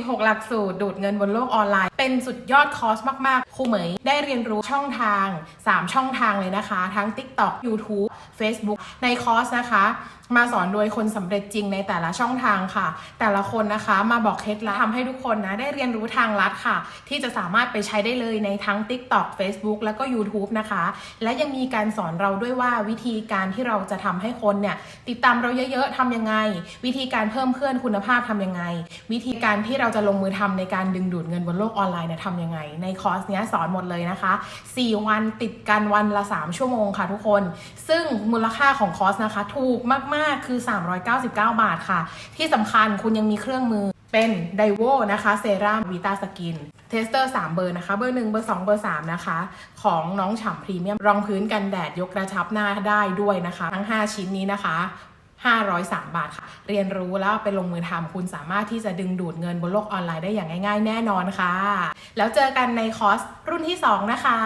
16 หลักสูตร ดูดเงินบนโลกออนไลน์ เป็นสุดยอดคอร์สมาก ๆ ครูเหมยได้เรียนรู้ช่องทาง 3 ช่องทางเลยนะคะ ทั้ง TikTok YouTube Facebook ในคอร์สนะคะ มาสอนโดยคนสำเร็จจริงในแต่ละช่องทางค่ะ แต่ละคนนะคะมาบอกเคล็ดลับทำให้ทุกคนนะได้เรียนรู้ทางลัดค่ะ ที่จะสามารถไปใช้ได้เลยในทั้ง TikTok Facebook แล้วก็ YouTube นะคะ และยังมีการสอนเราด้วยว่าวิธีการที่เราจะทำให้คนเนี่ยติดตามเราเยอะๆทำยังไง วิธีการเพิ่มเพื่อนคุณภาพทำยังไง วิธีการที่เราจะลงมือทำในการดึงดูดเงินบนโลกออนไลน์เนี่ยทำยังไง ในคอร์สเนี้ยสอนหมดเลยนะคะ 4 วันติดกันวันละ 3 ชั่วโมงค่ะทุกคน ซึ่งมูลค่าของคอร์สนะคะ ถูกมากๆคือ 399 บาทค่ะ ที่สำคัญคุณยังมีเครื่องมือเป็นไดโวนะคะเซรั่มวิตาสกินเทสเตอร์ 3 เบอร์นะคะ เบอร์ 1 เบอร์ 2 เบอร์ 3 นะคะ ของน้องฉ่ำพรีเมียมรองพื้นกันแดดยกกระชับหน้าได้ด้วยนะคะ ทั้ง 5 ชิ้นนี้นะคะ 503 บาทค่ะ เรียนรู้แล้วไปลงมือทำคุณสามารถที่จะดึงดูดเงินบนโลกออนไลน์ได้อย่างง่าย ๆ แน่นอนค่ะ แล้วเจอกันในคอร์สรุ่นที่ 2 นะคะ